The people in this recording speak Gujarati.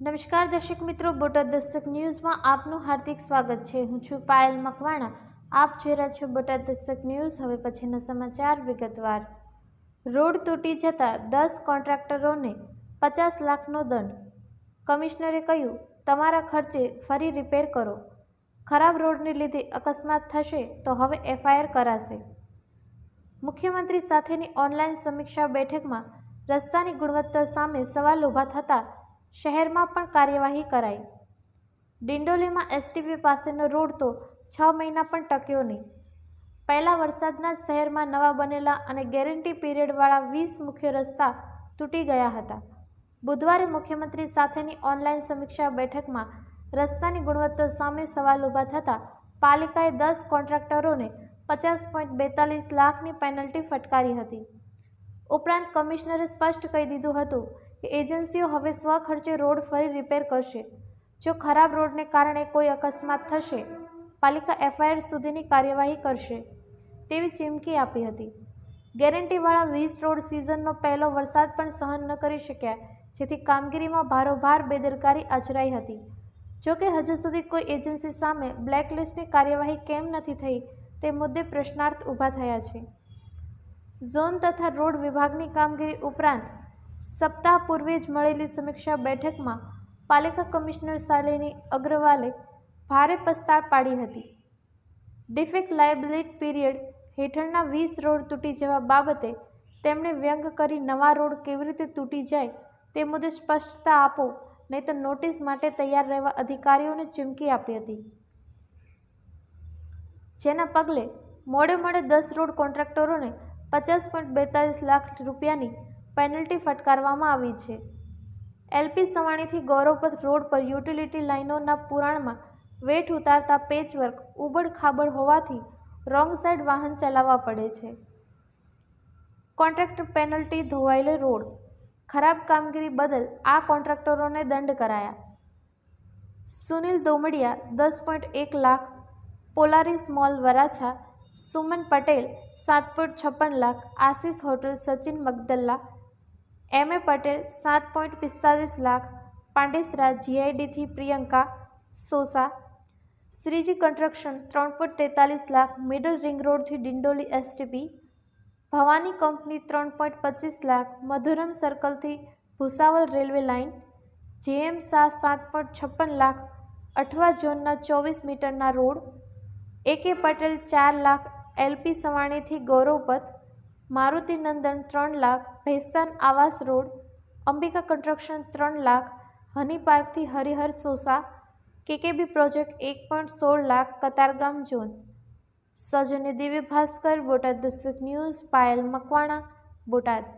નમસ્કાર દર્શક મિત્રો, બોટાદ દસ્તક ન્યૂઝમાં આપનું હાર્દિક સ્વાગત છે. હું છું પાયલ મકવાણા. આપ જોઈ રહ્યા છો બોટાદ દસ્તક ન્યૂઝ. હવે પછીના સમાચાર વિગતવાર. રોડ તૂટી જતા દસ કોન્ટ્રાક્ટરોને પચાસ લાખનો દંડ. કમિશનરે કહ્યું, તમારા ખર્ચે ફરી રિપેર કરો. ખરાબ રોડને લીધે અકસ્માત થશે તો હવે એફઆઈઆર કરાશે. મુખ્યમંત્રી સાથેની ઓનલાઈન સમીક્ષા બેઠકમાં રસ્તાની ગુણવત્તા સામે સવાલ ઊભા થતાં શહેરમાં પણ કાર્યવાહી કરાઈ. ડિંડોલીમાં એસટીપી પાસેનો રોડ તો છ મહિના પણ ટક્યો નહીં. પહેલા વરસાદના જ શહેરમાં નવા બનેલા અને ગેરંટી પીરિયડવાળા વીસ મુખ્ય રસ્તા તૂટી ગયા હતા. બુધવારે મુખ્યમંત્રી સાથેની ઓનલાઈન સમીક્ષા બેઠકમાં રસ્તાની ગુણવત્તા સામે સવાલ ઊભા થતાં પાલિકાએ દસ કોન્ટ્રાક્ટરોને પચાસ પોઈન્ટ બેતાલીસ લાખની પેનલ્ટી ફટકારી હતી. ઉપરાંત કમિશનરે સ્પષ્ટ કહી દીધું હતું કે એજન્સીઓ હવે સ્વખર્ચે રોડ ફરી રિપેર કરશે. જો ખરાબ રોડને કારણે કોઈ અકસ્માત થશે, પાલિકા એફઆઈઆર સુધીની કાર્યવાહી કરશે, તેવી ચીમકી આપી હતી. ગેરંટીવાળા વીસ રોડ સિઝનનો પહેલો વરસાદ પણ સહન ન કરી શક્યા, જેથી કામગીરીમાં ભારોભાર બેદરકારી આચરાઈ હતી. જોકે હજુ સુધી કોઈ એજન્સી સામે બ્લેકલિસ્ટની કાર્યવાહી કેમ નથી થઈ, તે મુદ્દે પ્રશ્નાર્થ ઊભા થયા છે. ઝોન તથા રોડ વિભાગની કામગીરી ઉપરાંત સપ્તાહ પૂર્વે જ મળેલી સમીક્ષા બેઠકમાં પાલિકા કમિશનર શાલિની અગ્રવાલે ભારે પસ્તાળ પાડી હતી. ડિફેક્ટ લાયબિલિટી પીરિયડ હેઠળના વીસ રોડ તૂટી જવા બાબતે તેમણે વ્યંગ કરી નવા રોડ કેવી રીતે તૂટી જાય તે મુદ્દે સ્પષ્ટતા આપો નહીં તો નોટિસ માટે તૈયાર રહેવા અધિકારીઓને ચીમકી આપી હતી. જેના પગલે મોડે મોડે દસ રોડ કોન્ટ્રાક્ટરોને પચાસ પોઈન્ટ બેતાલીસ લાખ રૂપિયાની પેનલ્ટી ફટકારવામાં આવી છે. એલપી સવાણીથી ગૌરવપથ રોડ પર યુટિલિટી લાઇનોના પુરાણમાં વેઠ ઉતારતા પેચવર્ક ઉબડ ખાબડ હોવાથી રોંગ સાઈડ વાહન ચલાવવા પડે છે. કોન્ટ્રાક્ટર પેનલ્ટી ધોવાયેલો રોડ. ખરાબ કામગીરી બદલ આ કોન્ટ્રાક્ટરોને દંડ કરાયા. સુનિલ દોમડિયા, દસ પોઈન્ટ એક lakh. Polaris mall Varachha. Suman Patel, સાત પોઈન્ટ છપ્પન lakh. Ashish hotel, Sachin Magdalla M. A. Patel, સાત પોઈન્ટ પિસ્તાલીસ લાખ. પાંડેસરા જીઆઈડીથી પ્રિયંકા સોસા. શ્રીજી કન્સ્ટ્રક્શન, ત્રણ પોઈન્ટ તેતાલીસ લાખ. મિડલ રિંગ રોડથી ડિંડોલી એસટીપી ભવાની કંપની, ત્રણ પોઈન્ટ પચીસ lakh. Madhuram સર્કલથી Bhusawal railway line. JM Shah, સાત પોઈન્ટ છપ્પન લાખ. અઠવા ઝોનના ચોવીસ મીટરના રોડ. એકે પટેલ, ચાર લાખ. એલપી સવાણીથી ગૌરવપથ મારુતિ નંદન ત્રણ લાખ, ભેસ્તાન આવાસ રોડ, અંબિકા કન્સ્ટ્રક્શન ત્રણ લાખ, હની પાર્કથી હરિહર સોસા, કેકેબી પ્રોજેક્ટ એક પોઈન્ટ સોળ લાખ, કતારગામ ઝોન. સજની દિવ્ય ભાસ્કર, બોટાદ દસ્તક ન્યૂઝ, પાયલ મકવાણા, બોટાદ.